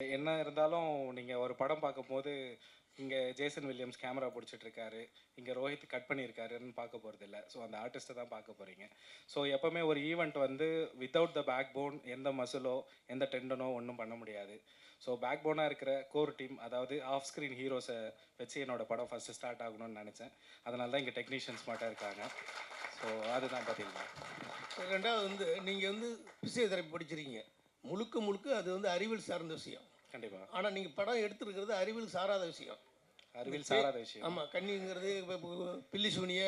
என்ன இருந்தாலும் நீங்கள் ஒரு படம் பார்க்கும்போது இங்கே ஜேசன் வில்லியம்ஸ் கேமரா பிடிச்சிட்டு இருக்காரு இங்கே ரோஹித் கட் பண்ணியிருக்காருன்னு பார்க்க போகிறது இல்லை ஸோ அந்த ஆர்டிஸ்ட்டை தான் பார்க்க போகிறீங்க ஸோ எப்போவுமே ஒரு ஈவெண்ட் வந்து வித்தவுட் த பேக் போன் எந்த மசிலோ எந்த டெண்டனோ ஒன்றும் பண்ண முடியாது. ஸோ பேக் போனாக இருக்கிற கோர் டீம் அதாவது ஆஃப் ஸ்க்ரீன் ஹீரோஸை வச்சு என்னோட படம் ஃபஸ்ட்டு ஸ்டார்ட் ஆகணும்னு நினச்சேன். அதனால தான் இங்கே டெக்னீஷியன்ஸ் மட்டும் இருக்காங்க. ஸோ அதுதான் பார்த்தீங்கன்னா ரெண்டாவது வந்து நீங்கள் வந்து பிசியோதெரப்பி படிச்சிருக்கீங்க. முழுக்க முழுக்க அது வந்து அறிவியல் சார்ந்த விஷயம். கண்டிப்பாக ஆனால் நீங்கள் படம் எடுத்துருக்கிறது அறிவியல் சாராத விஷயம். அறிவியல் சாராத விஷயம். ஆமாம் கண்ணிங்கிறது பில்லி சூனிய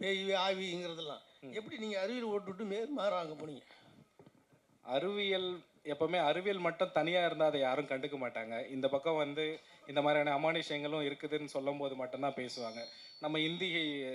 பேய் ஆவிங்கிறதெல்லாம். எப்படி நீங்கள் அறிவியல் ஓட்டுவிட்டு மே மாறாங்க போனீங்க? அறிவியல் எப்பவுமே அறிவியல் மட்டும் தனியாக இருந்தால் அதை யாரும் கண்டுக்க மாட்டாங்க. இந்த பக்கம் வந்து இந்த மாதிரியான அமானுஷங்களும் இருக்குதுன்னு சொல்லும் போது மட்டும்தான் பேசுவாங்க. நம்ம இந்தி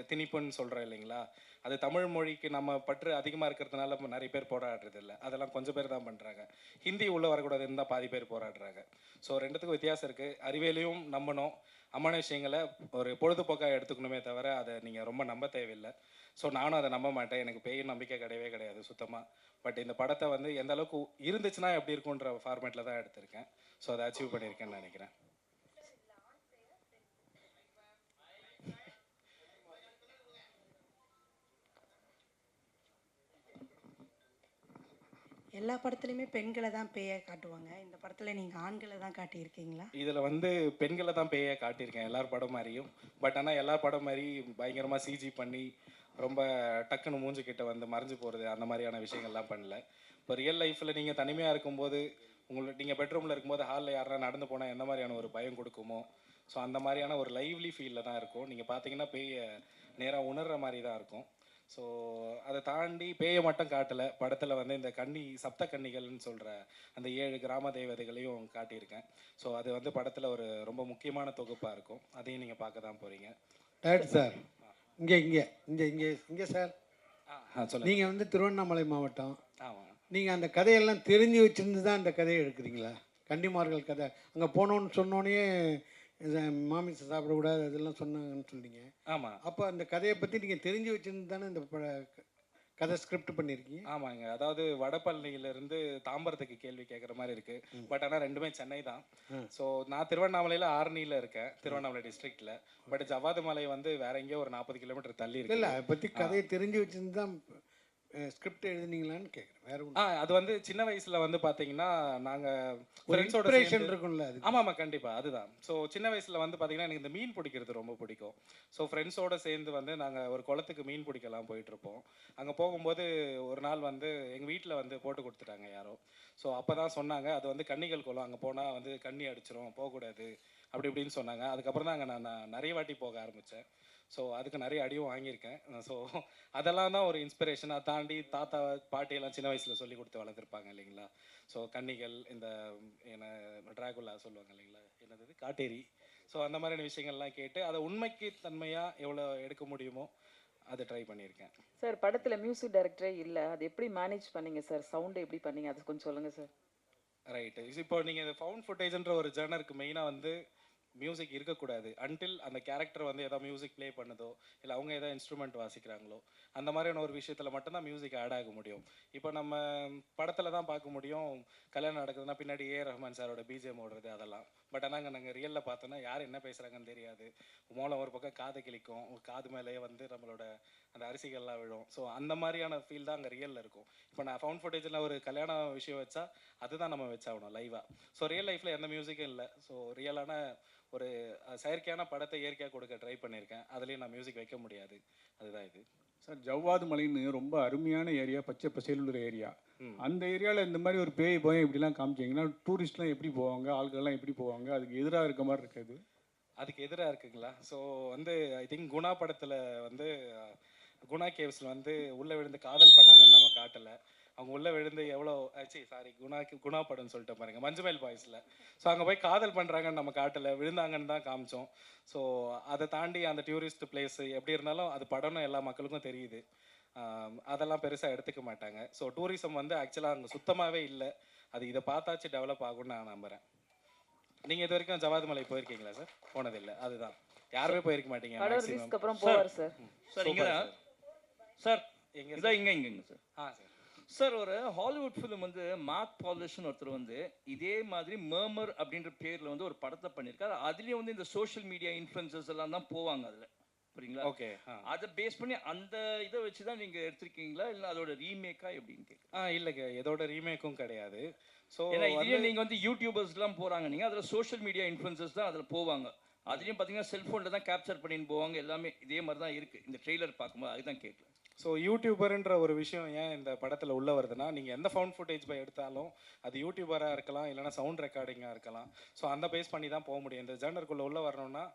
திணிப்புன்னு சொல்கிறோம் இல்லைங்களா? அது தமிழ் மொழிக்கு நம்ம பற்று அதிகமாக இருக்கிறதுனால இப்போ நிறைய பேர் போராடுறது இல்லை அதெல்லாம் கொஞ்சம் பேர் தான் பண்ணுறாங்க ஹிந்தி உள்ளே வரக்கூடாதுன்னு தான் பாதி பேர் போராடுறாங்க. ஸோ ரெண்டுத்துக்கும் வித்தியாசம் இருக்குது அறிவியலையும் நம்பணும். அமானுஷங்களை ஒரு பொழுதுபோக்காக எடுத்துக்கணுமே தவிர அதை நீங்கள் ரொம்ப நம்ப தேவையில்லை. ஸோ நானும் அதை நம்ப மாட்டேன். எனக்கு பெரிய நம்பிக்கை கிடையவே கிடையாது சுத்தமாக பட் இந்த படத்தை வந்து எந்த அளவுக்கு இருந்துச்சுன்னா எப்படி இருக்குன்ற ஃபார்மேட்டில் தான் எடுத்திருக்கேன். ஸோ அதை அச்சீவ் பண்ணியிருக்கேன்னு நினைக்கிறேன். எல்லா படத்துலையுமே பெண்களை தான் பேயை காட்டுவாங்க. இந்த படத்தில் நீங்கள் ஆண்களை தான் காட்டியிருக்கீங்களா? இதில் வந்து பெண்களை தான் பேயை காட்டியிருக்கேன் எல்லார் படம் மாதிரியும். பட் ஆனால் எல்லா படம் மாதிரி பயங்கரமாக சிஜி பண்ணி ரொம்ப டக்குன்னு மூஞ்சிக்கிட்ட வந்து மறைஞ்சு போகிறது அந்த மாதிரியான விஷயங்கள்லாம் பண்ணல. இப்போ ரியல் லைஃப்பில் நீங்கள் தனிமையாக இருக்கும்போது உங்களுக்கு நீங்கள் பெட்ரூமில் இருக்கும்போது ஹாலில் யாரா நடந்து போனால் எந்த மாதிரியான ஒரு பயம் கொடுக்குமோ ஸோ அந்த மாதிரியான ஒரு லைவ்லி ஃபீலில் தான் இருக்கும். நீங்கள் பார்த்தீங்கன்னா பேயை நேராக உணர்கிற மாதிரி தான் இருக்கும். ஸோ அதை தாண்டி பேயை மட்டும் காட்டலை. படத்தில் வந்து இந்த கன்னி சப்த கன்னிகள்னு சொல்கிற அந்த ஏழு கிராம தேவதைகளையும் காட்டியிருக்கேன். ஸோ அது வந்து படத்தில் ஒரு ரொம்ப முக்கியமான தொகுப்பாக இருக்கும். அதையும் நீங்கள் பார்க்க தான் போகிறீங்க டேரக்டர் சார் இங்கே இங்கே இங்கே இங்கே இங்கே சார் ஆ சொல்லுங்கள் நீங்கள் வந்து திருவண்ணாமலை மாவட்டம். ஆமாம் நீங்கள் அந்த கதையெல்லாம் தெரிஞ்சு வச்சிருந்து தான் அந்த கதையை எடுக்கிறீங்களா? கன்னிமார்கள் கதை. அங்கே போனோன்னு சொன்னோன்னே இது மாமிசம் சாப்பிடக்கூடாது அதெல்லாம் சொன்னாங்கன்னு சொன்னீங்க. ஆமாம் அப்போ அந்த கதையை பற்றி நீங்கள் தெரிஞ்சு வச்சிருந்து தானே இந்த கதை ஸ்கிரிப்ட் பண்ணியிருக்கீங்க ஆமாங்க. அதாவது வடபழனியிலிருந்து தாம்பரத்துக்கு கேள்வி கேட்குற மாதிரி இருக்கு. பட் ஆனால் ரெண்டுமே சென்னை தான். ஸோ நான் திருவண்ணாமலையில் ஆரணியில் இருக்கேன். திருவண்ணாமலை டிஸ்ட்ரிக்ட்ல பட் ஜவாது மலை வந்து வேற எங்கேயோ ஒரு நாற்பது கிலோமீட்டர் தள்ளி இருக்கு இல்லை. அதை பற்றி கதையை தெரிஞ்சு வச்சிருந்து தான் ஸ்கிரிப்ட் எழுதுனீங்களான்னு கேட்குறேன் வேற ஆ அது வந்து சின்ன வயசுல வந்து பாத்தீங்கன்னா நாங்க ஒரு ஃப்ரெண்ட்ஸோட இன்ஸ்பிரேஷன் இருக்கும்ல அது ஆமா ஆமா கண்டிப்பா அதுதான். ஸோ சின்ன வயசுல வந்து பாத்தீங்கன்னா எனக்கு இந்த மீன் பிடிக்கிறது ரொம்ப பிடிக்கும். ஸோ ஃப்ரெண்ட்ஸோட சேர்ந்து வந்து நாங்க ஒரு குளத்துக்கு மீன் பிடிக்கலாம் போயிட்டு இருப்போம் அங்க போகும்போது ஒரு நாள் வந்து எங்க வீட்ல வந்து போட்டு கொடுத்துட்டாங்க யாரோ. ஸோ அப்பதான் சொன்னாங்க அது வந்து கன்னிகள் குளம் அங்க போனா வந்து கண்ணி அடிச்சிரும் போகக்கூடாது அப்படி இப்படின்னு சொன்னாங்க. அதுக்கப்புறம் தான் அங்கே நான் நான் நிறைய வாட்டி போக ஆரம்பித்தேன் ஸோ அதுக்கு நிறைய அடியும் வாங்கியிருக்கேன். ஸோ அதெல்லாம் தான் ஒரு இன்ஸ்பிரேஷன் அதை தாண்டி தாத்தா பாட்டியெல்லாம் சின்ன வயசில் சொல்லி கொடுத்து வளர்த்துருப்பாங்க இல்லைங்களா? ஸோ கன்னிகள் இந்த என்ன ட்ராகுலா சொல்லுவாங்க இல்லைங்களா? என்னது? காட்டேரி. ஸோ அந்த மாதிரியான விஷயங்கள்லாம் கேட்டு அதை உண்மைக்கு தன்மையாக எவ்வளோ எடுக்க முடியுமோ அதை ட்ரை பண்ணியிருக்கேன். சார் படத்துல மியூசிக் டைரக்டரே இல்ல. அது எப்படி மேனேஜ் பண்ணீங்க சார் சவுண்ட் எப்படி பண்ணீங்க? அது கொஞ்சம் சொல்லுங்க சார் ரைட்டு இப்போ நீங்கள் இந்த ஃபவுண்ட் ஃபுட்டேஜ்ன்ற ஒரு ஜேர்னருக்கு மெயினாக வந்து மியூசிக் இருக்கக்கூடாது. அன்டில் அந்த கேரக்டர் வந்து ஏதாவது மியூசிக் ப்ளே பண்ணுதோ இல்லை அவங்க ஏதாவது இன்ஸ்ட்ருமெண்ட் வாசிக்கிறாங்களோ அந்த மாதிரியான ஒரு விஷயத்தில் மட்டும்தான் மியூசிக் ஆட் ஆக முடியும். இப்போ நம்ம படத்தில் தான் பார்க்க முடியும். கல்யாணம் நடக்குதுன்னா பின்னாடி ஏ ரஹ்மான் சாரோட பிஜிஎம் ஓடுறது அதெல்லாம். பட் ஆனால் அங்கே நாங்கள் ரியலில் பார்த்தோன்னா யார் என்ன பேசுகிறாங்கன்னு தெரியாது. மூலம் ஒரு பக்கம் காது கிழிக்கும். காது மேலேயே வந்து நம்மளோட அந்த அரிசிகள்லாம் விழும். ஸோ அந்த மாதிரியான ஃபீல் தான் அங்கே ரியலில் இருக்கும். இப்போ நான் ஃபவுண்ட் ஃபுட்டேஜில் ஒரு கல்யாண விஷயம் வச்சா அதுதான் நம்ம வச்சாகணும் லைவாக ஸோ ரியல் லைஃப்பில் எந்த மியூசிக்கும் இல்லை. ஸோ ரியலான ஒரு செயற்கையான படத்தை இயற்கையாக கொடுக்க ட்ரை பண்ணியிருக்கேன். அதுலேயும் நான் மியூசிக் வைக்க முடியாது. அதுதான் இது. சார் ஜவ்வாது மலைன்னு ரொம்ப அருமையான ஏரியா பச்சை பசேலுள்ள ஏரியா அந்த ஏரியாவில் இந்த மாதிரி ஒரு பேய் பயம் இப்படிலாம் காமிச்சிங்கன்னா டூரிஸ்ட்லாம் எப்படி போவாங்க? ஆட்கள்லாம் எப்படி போவாங்க? அதுக்கு எதிராக இருக்க மாதிரி இருக்காது அதுக்கு எதிராக இருக்குங்களா? ஸோ வந்து ஐ திங்க் குணா படத்தில் வந்து குணா கேவ்ஸில் வந்து உள்ளே விழுந்து காதல் பண்ணாங்கன்னு நம்ம காட்டலை. அவங்க உள்ளே விழுந்து எவ்வளோ சி சாரி குணா குணா படம்னு சொல்லிட்டு பாருங்க. மஞ்சுமேல் பாய்ஸில். ஸோ அங்கே போய் காதல் பண்ணுறாங்கன்னு நம்ம காட்டலை. விழுந்தாங்கன்னு தான் காமிச்சோம். ஸோ அதை தாண்டி அந்த டூரிஸ்ட் பிளேஸ் எப்படி இருந்தாலும் அது படம்னு எல்லா மக்களுக்கும் தெரியுது. அதெல்லாம் பெருசாக எடுத்துக்க மாட்டாங்க. ஸோ டூரிசம் வந்து ஆக்சுவலாக அங்கே சுத்தமாகவே இல்லை. அது இதை பார்த்தாச்சு டெவலப் ஆகும்னு நான் நம்புகிறேன் நீங்கள் இது வரைக்கும் ஜவாது மலை போயிருக்கீங்களா சார் போனதில்லை. அதுதான். யாருமே போயிருக்க மாட்டீங்க சார் சார் இங்க சார் எங்க இங்க இங்கங்க சார் ஆ சார் சார் ஒரு ஹாலிவுட் ஃபிலிம் வந்து மார்க் பாலிஷ்னு ஒருத்தர் வந்து இதே மாதிரி மர்மர் அப்படின்ற பேரில் வந்து ஒரு படத்தை பண்ணியிருக்காரு. அதுலேயும் வந்து இந்த சோஷியல் மீடியா இன்ஃப்ளூயன்சஸ் எல்லாம் தான் போவாங்க அதில். புரியுங்களா ஓகே அதை பேஸ் பண்ணி அந்த இதை வச்சு தான் நீங்கள் எடுத்திருக்கீங்களா? இல்லை அதோட ரீமேக்கா எப்படின்னு கேட்குறேன் ஆ இல்லைங்க எதோட ரீமேக்கும் கிடையாது. ஸோ ஏன்னா இதுலேயே நீங்கள் வந்து யூடியூபர்ஸ்லாம் போகிறாங்க நீங்கள் அதில் சோஷியல் மீடியா இன்ஃப்ளூயன்சஸ் தான் அதில் போவாங்க. அதுலேயும் பார்த்தீங்கன்னா செல்ஃபோனில் தான் கேப்சர் பண்ணின்னு போவாங்க. எல்லாமே இதே மாதிரி தான் இருக்குது இந்த ட்ரெய்லர் பார்க்கும்போது அதுதான் கேட்குறேன் ஸோ யூடியூபருன்ற ஒரு விஷயம் ஏன் இந்த படத்தில் உள்ள வருதுன்னா நீங்கள் எந்த ஃபவுண்ட் ஃபுட்டேஜ் போய் எடுத்தாலும் அது யூடியூபராக இருக்கலாம் இல்லைனா சவுண்ட் ரெக்கார்டிங்காக இருக்கலாம். ஸோ அந்த பேஸ் பண்ணி தான் போக முடியும். இந்த ஜேர்னருக்குள்ளே உள்ளே வரணும்னா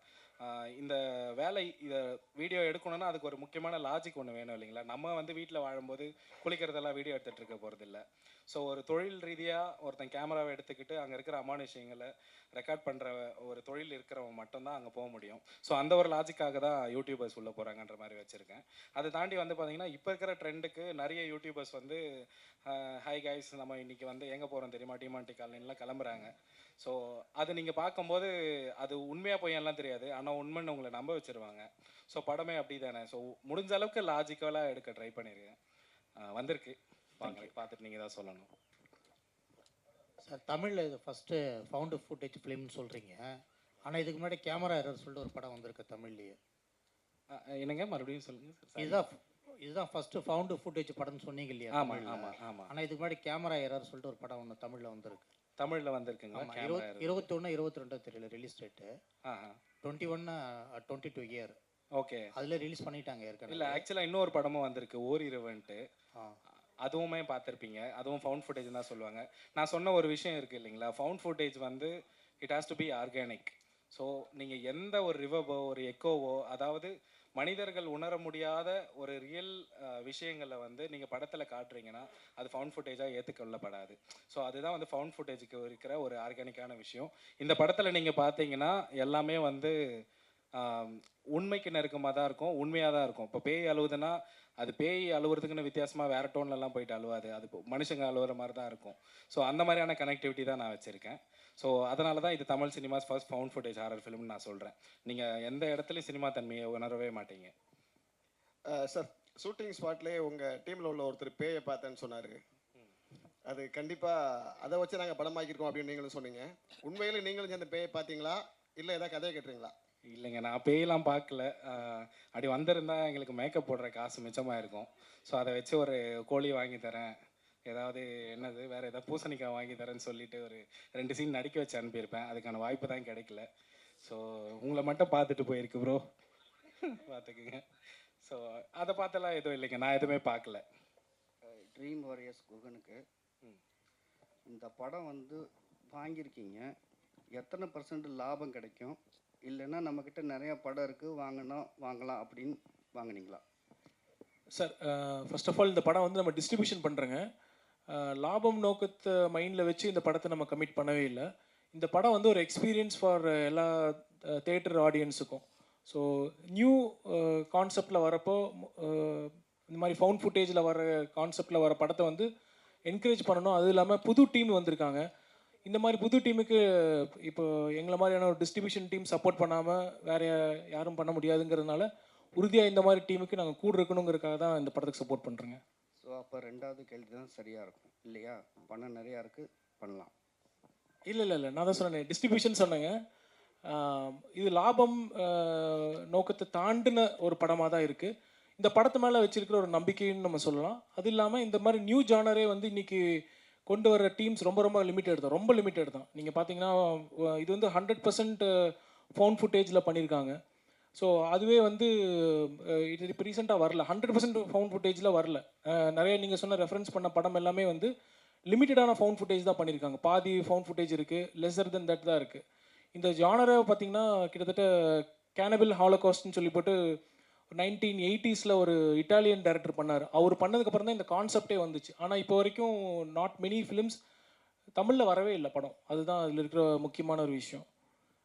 இந்த வேலை இதை வீடியோ எடுக்கணும்னா அதுக்கு ஒரு முக்கியமான லாஜிக் ஒன்று வேணும் இல்லைங்களா? நம்ம வந்து வீட்டில் வாழும்போது குளிக்கிறதெல்லாம் வீடியோ எடுத்துகிட்டு இருக்க போகிறதில்ல ஸோ ஒரு தொழில் ரீதியாக ஒருத்தன் கேமராவை எடுத்துக்கிட்டு அங்கே இருக்கிற அமானுஷயங்களை ரெக்கார்ட் பண்ணுற ஒரு தொழில் இருக்கிறவங்க மட்டும்தான் அங்கே போக முடியும். ஸோ அந்த ஒரு லாஜிக்காக தான் யூடியூபர்ஸ் உள்ளே போகிறாங்கன்ற மாதிரி வச்சுருக்கேன். அதை தாண்டி வந்து பார்த்திங்கன்னா இப்போ இருக்கிற ட்ரெண்டுக்கு நிறைய யூடியூபர்ஸ் வந்து ஹை கைஸ் நம்ம இன்றைக்கி வந்து எங்கே போகிறோம் தெரியுமா? டிமாண்டி காலனிலாம் கிளம்புறாங்க. ஸோ அது நீங்கள் பார்க்கும்போது அது உண்மையாக பொய்யெல்லாம் தெரியாது. ஆனால் உண்மைன்னு உங்களை நம்ப வச்சுருவாங்க. ஸோ படமே அப்படி தானே ஸோ முடிஞ்ச அளவுக்கு லாஜிக்கலாக எடுக்க ட்ரை பண்ணியிருக்கேன் வந்திருக்கு. வாங்க பார்த்துட்டு நீங்கள் தான் சொல்லணும். சார் தமிழில் இது ஃபஸ்ட்டு ஃபவுண்டு ஃபுட்டேஜ் ஃபிலிம்னு சொல்கிறீங்க ஆனால் இதுக்கு முன்னாடி கேமரா எரர் சொல்லிட்டு ஒரு படம் வந்திருக்கு தமிழ்லேயே. என்னங்க? மறுபடியும் சொல்லுங்கள் சார் இதுதான் இதுதான் ஃபஸ்ட்டு ஃபவுண்டு ஃபுட்டேஜ் படம்னு சொன்னீங்க இல்லையா ஆமாம் ஆமாம் ஆமாம் ஆனால் இதுக்கு முன்னாடி கேமரா எரர் சொல்லிட்டு ஒரு படம் ஒன்று தமிழில் வந்திருக்கு. தமிழில் இருபத் இருபத்தொன்று இருபத்தி ரெண்டோ தெரியல ரிலீஸ் டேட்டு டுவெண்ட்டி ஒன்று டுவெண்ட்டி டூ இயர் ஓகே அதில் ரிலீஸ் பண்ணிட்டாங்க இல்லை ஏற்கனவே ஆக்சுவலாக இன்னொரு படமும் வந்திருக்கு ஓரிரவன்ட்டு. அதுவுமே பார்த்துருப்பீங்க. அதுவும் ஃபவுண்ட் ஃபுட்டேஜ் தான் சொல்லுவாங்க. நான் சொன்ன ஒரு விஷயம் இருக்குது இல்லைங்களா? ஃபவுண்ட் ஃபுட்டேஜ் வந்து it has to be organic so நீங்கள் எந்த ஒரு ரிவபோ ஒரு எக்கோவோ அதாவது மனிதர்கள் உணர முடியாத ஒரு ரியல் விஷயங்களை வந்து நீங்கள் படத்தில் காட்டுறீங்கன்னா அது ஃபவுண்ட் ஃபுட்டேஜாக ஏற்றுக்கொள்ளப்படாது ஸோ அதுதான் வந்து ஃபவுண்ட் ஃபுட்டேஜுக்கு இருக்கிற ஒரு ஆர்கானிக்கான விஷயம். இந்த படத்தில் நீங்கள் பார்த்தீங்கன்னா எல்லாமே வந்து உண்மைக்கு நெருக்கமாக தான் இருக்கும் உண்மையாக தான் இருக்கும். இப்போ பேய் அழுவுதுன்னா அது பேய் அழுவுறதுக்குன்னு வித்தியாசமாக வேறு டோன்லலாம் போயிட்டு அழுவாது. அது மனுஷங்க அழுவுற மாதிரி தான் இருக்கும். ஸோ அந்த மாதிரியான கனெக்டிவிட்டி தான் நான் வச்சுருக்கேன். ஸோ அதனால தான் இது Tamil cinemas first found footage horror ஃபிலிம்னு நான் சொல்கிறேன் நீங்கள் எந்த இடத்துலையும் சினிமா தன்மையை உணரவே மாட்டீங்க. சார் ஷூட்டிங் ஸ்பாட்லேயே உங்கள் டீமில் உள்ள ஒருத்தர் பேயை பார்த்தேன்னு சொன்னார். அது கண்டிப்பாக அதை வச்சு நாங்கள் படமாக்கியிருக்கோம் அப்படின்னு நீங்களும் சொன்னீங்க. உண்மையில நீங்களும் சேர்ந்த பேயை பார்த்தீங்களா? இல்லை ஏதாவது கதையை கேட்டுறீங்களா இல்லைங்க நான் பேயெல்லாம் பார்க்கல. அப்படி வந்திருந்தா எங்களுக்கு மேக்கப் போடுற காசு மிச்சமாக இருக்கும். ஸோ அதை வச்சு ஒரு கோழி வாங்கி தரேன். ஏதாவது என்னது வேறு ஏதாவது பூசணிக்காய் வாங்கி தரேன்னு சொல்லிட்டு ஒரு ரெண்டு சீன் நடிக்க வச்சு அனுப்பியிருப்பேன். அதுக்கான வாய்ப்பு தான் கிடைக்கல. ஸோ உங்களை மட்டும் பார்த்துட்டு போயிருக்கு ப்ரோ பார்த்துக்குங்க. ஸோ அதை பார்த்தெல்லாம் எதுவும் இல்லைங்க நான் எதுவுமே பார்க்கல. ட்ரீம் வாரியர்ஸ் குகனுக்கு இந்த படம் வந்து வாங்கியிருக்கீங்க. எத்தனை பர்சன்ட் லாபம் கிடைக்கும்? இல்லைன்னா நம்மக்கிட்ட நிறையா படம் இருக்குது வாங்கினா வாங்கலாம் அப்படின்னு வாங்கினீங்களா? சார் ஃபர்ஸ்ட் ஆஃப் ஆல் இந்த படம் வந்து நம்ம டிஸ்ட்ரிபியூஷன் பண்ணுறேங்க லாபம் நோக்கத்தை மைண்டில் வச்சு இந்த படத்தை நம்ம கமிட் பண்ணவே இல்லை. இந்த படம் வந்து ஒரு எக்ஸ்பீரியன்ஸ் ஃபார் எல்லா தேட்டர் ஆடியன்ஸுக்கும் ஸோ நியூ கான்செப்டில் வரப்போ இந்த மாதிரி ஃபவுண்ட் ஃபுட்டேஜில் வர கான்செப்டில் வர படத்தை வந்து என்கரேஜ் பண்ணணும். அதுவும் இல்லாமல் புது டீம் வந்திருக்காங்க. இந்த மாதிரி புது டீமுக்கு இப்போ எங்களை மாதிரியான ஒரு டிஸ்ட்ரிபியூஷன் டீம் சப்போர்ட் பண்ணாமல் வேற யாரும் பண்ண முடியாதுங்கிறதுனால உறுதியாக இந்த மாதிரி டீமுக்கு நாங்கள் கூட இருக்கணுங்கிறதுக்காக தான் இந்த படத்துக்கு சப்போர்ட் பண்ணுறேங்க ஸோ அப்போ ரெண்டாவது கேள்வி தான் சரியாக இருக்கும். இல்லையா? பணம் நிறையா இருக்குது பண்ணலாம். இல்லை இல்லை இல்லை. நான் தான் சொன்னேன் டிஸ்ட்ரிபியூஷன் சொன்னேங்க. இது லாபம் நோக்கத்தை தாண்டின ஒரு படமாக தான் இருக்குது இந்த படத்து மேலே வச்சிருக்கிற ஒரு நம்பிக்கைன்னு நம்ம சொல்லலாம். அது இல்லாமல் இந்த மாதிரி நியூ ஜானரே வந்து இன்னைக்கு கொண்டு வர டீம்ஸ் ரொம்ப ரொம்ப லிமிட்டட் தான். ரொம்ப லிமிட்டட் தான். நீங்கள் பார்த்தீங்கன்னா இது வந்து ஹண்ட்ரட் பர்சன்ட் ஃபோன் ஃபுட்டேஜில் பண்ணியிருக்காங்க ஸோ அதுவே வந்து இது இப்போ ரீசெண்டாக வரல. ஹண்ட்ரட் பர்சன்ட் ஃபோன் ஃபுட்டேஜில் வரல. நிறைய நீங்கள் சொன்ன ரெஃபரன்ஸ் பண்ண படம் எல்லாமே வந்து லிமிட்டடான ஃபவுண்ட் ஃபுட்டேஜ் தான் பண்ணியிருக்காங்க பாதி ஃபவுண்ட் ஃபுட்டேஜ் இருக்குது லெஸர் தென் தட் தான் இருக்குது இந்த ஜானரை பார்த்தீங்கன்னா கிட்டத்தட்ட கேனபிள் ஹாலோகாஸ்ட்னு சொல்லி போட்டு நைன்டீன் எயிட்டிஸில் ஒரு இட்டாலியன் டேரக்டர் பண்ணார். அவர் பண்ணதுக்கப்புறம் தான் இந்த கான்செப்டே வந்துச்சு. ஆனால் இப்போ வரைக்கும் நாட் மெனி ஃபிலிம்ஸ் தமிழில் வரவே இல்லை படம். அதுதான் அதில் இருக்கிற முக்கியமான ஒரு விஷயம்.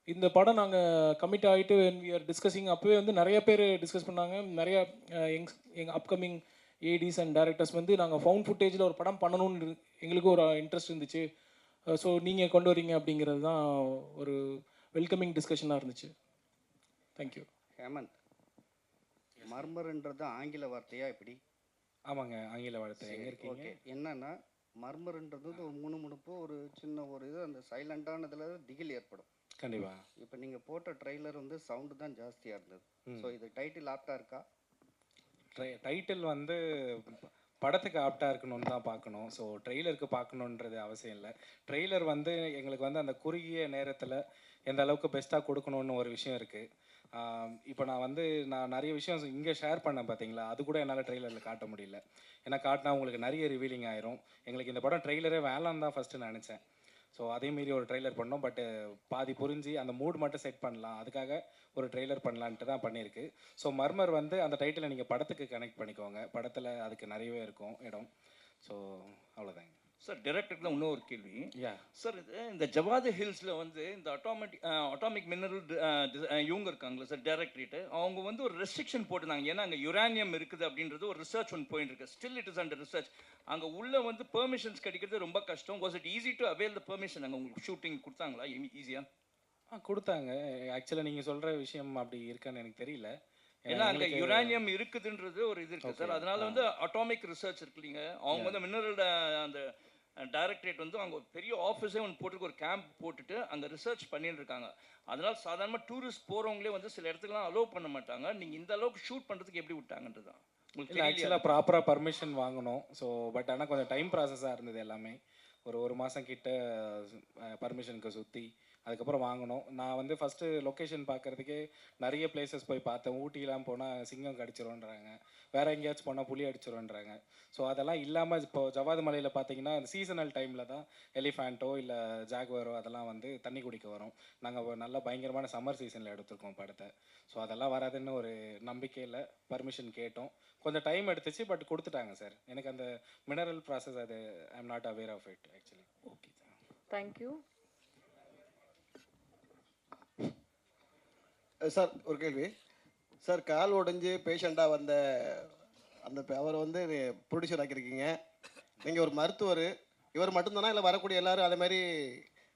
இந்த படம் நாங்கள் கமிட் ஆகிட்டு வி ஆர் டிஸ்கஸிங் அப்போவே வந்து நிறைய பேர் டிஸ்கஸ் பண்ணாங்க. நிறைய யங்ஸ் எங்கள் அப்கமிங் ஏடிஸ் அண்ட் டேரக்டர்ஸ் வந்து நாங்கள் ஃபவுண்ட் ஃபுட்டேஜில் ஒரு படம் பண்ணணும்னு இரு- எங்களுக்கும் ஒரு இன்ட்ரெஸ்ட் இருந்துச்சு. ஸோ நீங்கள் கொண்டு வரீங்க அப்படிங்கிறது தான் ஒரு வெல்கமிங் டிஸ்கஷனாக இருந்துச்சு. தேங்க்யூ ஹேமந்த் மர்மர்ன்றது ஆங்கில வார்த்தையா எப்படி ஆமாங்க ஆங்கில வாழ்த்து எங்கே இருக்கீங்க? ஓகே. என்னன்னா மர்மர்ன்றது ஒரு முணுமுணுப்பு ஒரு சின்ன ஒரு இது அந்த சைலண்டானதுல திகில் ஏற்படும். கண்டிப்பா. இப்போ நீங்கள் போட்ட ட்ரெய்லர் வந்து சவுண்டு தான் ஜாஸ்தியாக இருந்தது. ஸோ இது டைட்டில் ஆப்டாக இருக்கா? டைட்டில் வந்து படத்துக்கு ஆப்டாக இருக்கணும்னு தான் பார்க்கணும். ஸோ ட்ரெய்லருக்கு பார்க்கணுன்றது அவசியம் இல்லை. ட்ரெய்லர் வந்து எங்களுக்கு வந்து அந்த குறுகிய நேரத்தில் எந்த அளவுக்கு பெஸ்ட்டாக கொடுக்கணும்னு ஒரு விஷயம் இருக்குது இப்போ நான் வந்து நான் நிறைய விஷயம் இங்கே ஷேர் பண்ணேன் பார்த்தீங்களா அது கூட என்னால் ட்ரெய்லரில் காட்ட முடியல. ஏன்னா காட்டினா உங்களுக்கு நிறைய ரிவீலிங் ஆயிரும். எங்களுக்கு இந்த படம் ட்ரெய்லரே வேணாம் தான் ஃபஸ்ட்டு நினச்சேன். ஸோ அதே மீறி ஒரு ட்ரெய்லர் பண்ணோம். பட்டு பாதி புரிஞ்சு அந்த மூட் மட்டும் செட் பண்ணலாம். அதுக்காக ஒரு ட்ரெய்லர் பண்ணலான்ட்டு தான் பண்ணியிருக்கு. ஸோ மர்மர் வந்து அந்த டைட்டிலை நீங்கள் படத்துக்கு கனெக்ட் பண்ணிக்கோங்க. படத்தில் அதுக்கு நிறையவே இருக்கும் இடம். ஸோ அவ்வளோதாங்க சார் டேரக்டருக்கு இன்னொரு கேள்வி. சார் இது இந்த ஜவாது ஹில்ஸில் வந்து இந்த அட்டாமெட்டிக் அட்டாமிக் மினரல் இவங்க இருக்காங்களா சார் டைரக்டரேட்டு அவங்க வந்து ஒரு ரெஸ்ட்ரிக்ஷன் போட்டிருந்தாங்க. ஏன்னா அங்கே யுரேனியம் இருக்குது அப்படின்றது ஒரு ரிசர்ச் ஒன்று போயிட்டு இருக்கு. Still it is under research அங்கே உள்ள வந்து பெர்மிஷன்ஸ் கிடைக்கிறது ரொம்ப கஷ்டம். Was it easy to avail the permission அங்கே உங்களுக்கு ஷூட்டிங் கொடுத்தாங்களா? ஈஸியாக ஆ கொடுத்தாங்க. ஆக்சுவலாக நீங்கள் சொல்கிற விஷயம் அப்படி இருக்கான்னு எனக்கு தெரியல. ஏன்னா அங்கே யுரேனியம் இருக்குதுன்றது ஒரு இது இருக்கு சார். அதனால வந்து அட்டாமிக் ரிசர்ச் இருக்கு இல்லைங்க. அவங்க வந்து மினரல் அந்த டைரக்டரேட் வந்து அவங்க ஒரு பெரிய ஆஃபீஸே ஒன்று போட்டுருக்கு ஒரு கேம்ப் போட்டுட்டு அங்கே ரிசர்ச் பண்ணிட்டு இருக்காங்க. அதனால சாதாரணமாக டூரிஸ்ட் போகிறவங்களே வந்து சில இடத்துக்குலாம் அலோவ் பண்ண மாட்டாங்க. நீங்கள் இந்த அளவுக்கு ஷூட் பண்ணுறதுக்கு எப்படி விட்டாங்கன்றது தான் உங்களுக்கு இல்லை? ஆக்சுவலாக ப்ராப்பராக பர்மிஷன் வாங்கணும். ஸோ பட் ஆனால் கொஞ்சம் டைம் ப்ராசஸாக இருந்தது எல்லாமே. ஒரு ஒரு மாதம் கிட்ட பர்மிஷனுக்கு சுற்றி அதுக்கப்புறம் வாங்கணும். நான் வந்து ஃபஸ்ட்டு லொக்கேஷன் பார்க்குறதுக்கே நிறைய பிளேசஸ் போய் பார்த்தேன். ஊட்டிலாம் போனால் சிங்கம் கடிச்சிரும்ன்றாங்க. வேறு எங்கேயாச்சும் போனால் புலி அடிச்சிரும்ன்றாங்க. ஸோ அதெல்லாம் இல்லாமல் இப்போ ஜவாது மலையில் பார்த்தீங்கன்னா சீசனல் டைமில் தான் எலிஃபேண்ட்டோ இல்லை ஜாகுவரோ அதெல்லாம் வந்து தண்ணி குடிக்க வரும். நாங்கள் நல்ல பயங்கரமான சம்மர் சீசனில் எடுத்திருக்கோம் படத்தை. ஸோ அதெல்லாம் வராதுன்னு ஒரு நம்பிக்கையில் பர்மிஷன் கேட்டோம். கொஞ்சம் டைம் எடுத்துச்சு பட் கொடுத்துட்டாங்க சார் எனக்கு அந்த மினரல் ப்ராசஸ் அது I am not aware of it actually okay sir thank you sir ஒரு கேள்வி. சார் கால் உடைஞ்சு பேஷண்ட்டாக வந்த அந்த அவரை வந்து ப்ரொடியூசர் ஆக்கியிருக்கீங்க. நீங்கள் ஒரு மருத்துவர். இவர் மட்டும்தானா? இல்லை வரக்கூடிய எல்லாரும் அதே மாதிரி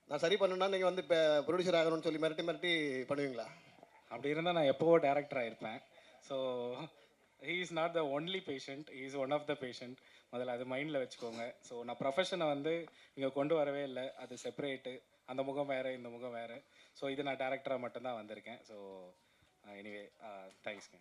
நான் சரி பண்ணுன்னா நீங்கள் வந்து இப்போ ப்ரொடியூசர் ஆகணும்னு சொல்லி மிரட்டி மிரட்டி பண்ணுவீங்களா? அப்படி இருந்தால் நான் எப்போவோ director ஆயிருப்பேன். So he is not the only patient he is one of the patient முதல்ல அது மைண்டில் வச்சுக்கோங்க. ஸோ நான் ப்ரொஃபஷனை வந்து இங்கே கொண்டு வரவே இல்லை. அது செப்பரேட்டு அந்த முகம் வேறு இந்த முகம் வேறு. ஸோ இது நான் டேரக்டராக மட்டும்தான் வந்திருக்கேன். ஸோ எனிவே தேங்க்ஸ்ங்க